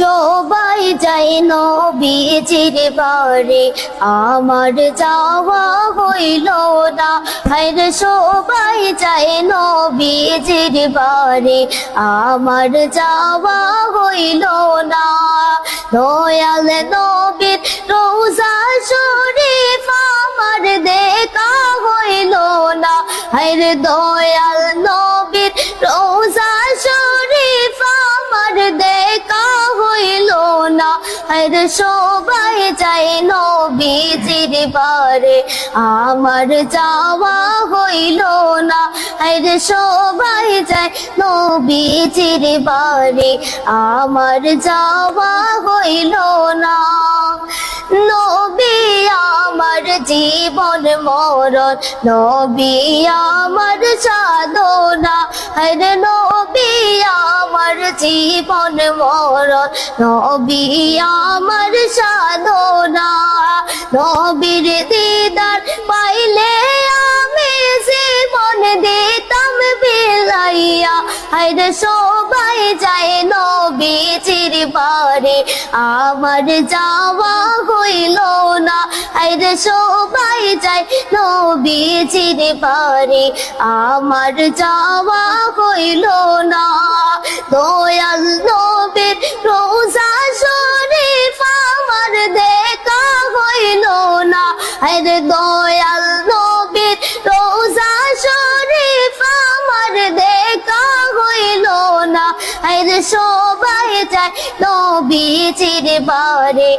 সবাই যাই নবীজির বারে আমার যাওয়া হইল না হায়রে সবাই যাই নবীজির বারে আমার যাওয়া হইল না, দয়াল নবীর রোজা শরীফ আমার দেখা হইল না হায়রে দয়াল আর সবাই যাই নবীজির বারে। আমার যাওয়া হইল না আর সবাই যাই নবীজির বারে। আমার যাওয়া হইল না, নবী আমার জীবন মরণ, নবী আমার সাধনা। হরে নবী জীবন মরণ নবী আমার সাধনা, নবীর দিদার পাইলে আমি জীবন দিতাম বিলাইয়া হরে সবাই যায় নবীজির বারে আমার যাওয়া হইল না। আরে সবাই যায় নবীজির বারে আমার যাওয়া হইল আরে দয়াল নবীর রোজা শরীফ আমার দেখা হইল না। আরে সবাই যায় নবীজির বারে,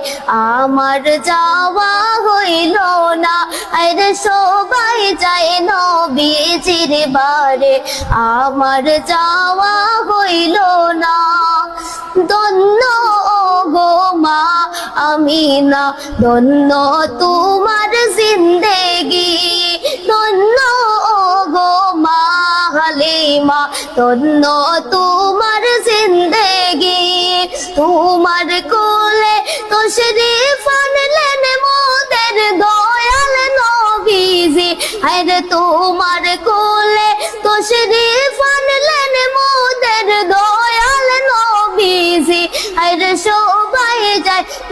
আমার যাওয়া হইল না। আরে সবাই যায় নবীজির বারে, আমার যাওয়া হইল আমি না দন্ন তোমার জিন্দেগি দন্ন গো মা দন্ন তোমার জিন্দেগি। তোমার কোলে তো শরীফ মোদের দয়াল নবীজি, হায়রে তোমার কোলে তো শরীফ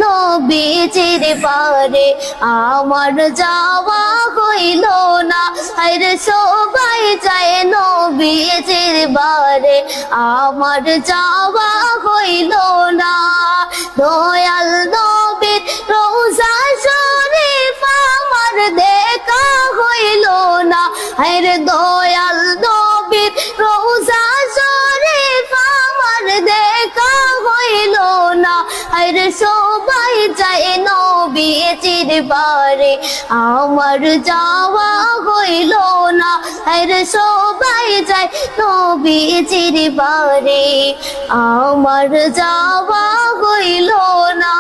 নবীজির পারে আমার যাওয়া হইল না। হায়রে সবাই যায় নবীজির বারে আমার যাওয়া হইল না। দয়াল নবীর রোজা শরীফ আমার দেখা হইল না। হায়রে দয়াল হায়রে সবাই যায় নবীজির বারে আমার যাওয়া হইল না হায়রে সবাই যায় নবীজির বারে আমার যাওয়া হইল না।